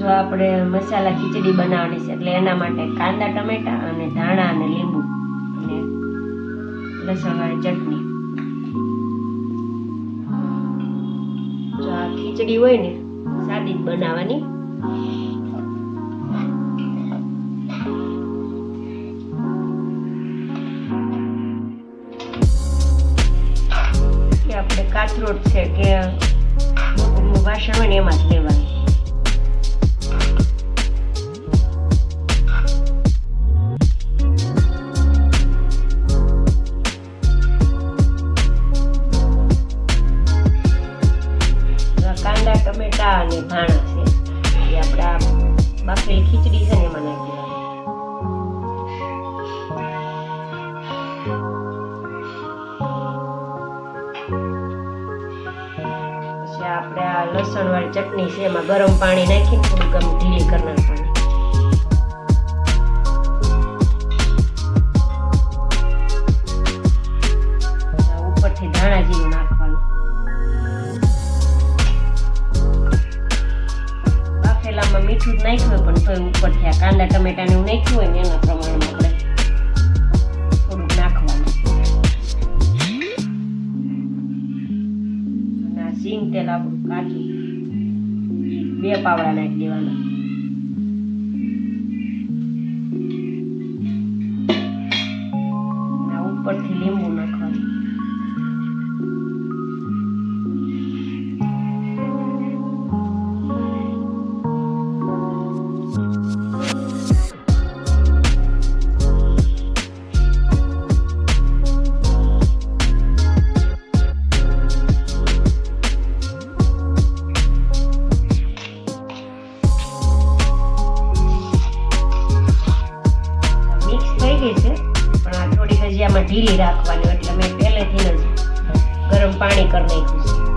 જો આપણે મસાલા ખીચડી બનાવવાની છે, એટલે એના માટે કાંદા, ટમેટા અને ધાણા અને લીંબુ અને લસણવાળી ચટણી. જો આ ખીચડી હોય ને, સાદી જ બનાવવાની. આપણે કાથરોટ છે કે મોટું વાસણ હોય ને એમાં જ લેવાનું. ટમેટા અને ધાણા છે. એ આપણે બાફેલી ખીચડી છે ને એમાં નાખી પછી આપણે આ લસણ વાળી ચટણી છે, એમાં ગરમ પાણી નાખીને થોડુંક આમ ઢીલી કરી નાખવાની મીઠું જ નાખ્યું હોય, પણ તોય ઉપરથી આ કાંદા ટમેટાને એવું નાખ્યું હોય ને એના પ્રમાણમાં આપણે થોડુંક નાખવાનું. સિંગ તેલ આપણું કાચું બે પાવડા નાખી દેવાના. પણ આ થોડીક હજી આમાં ઢીલી રાખવાની એટલે મેં પહેલેથી જ ગરમ પાણી કરી નાખ્યું છે.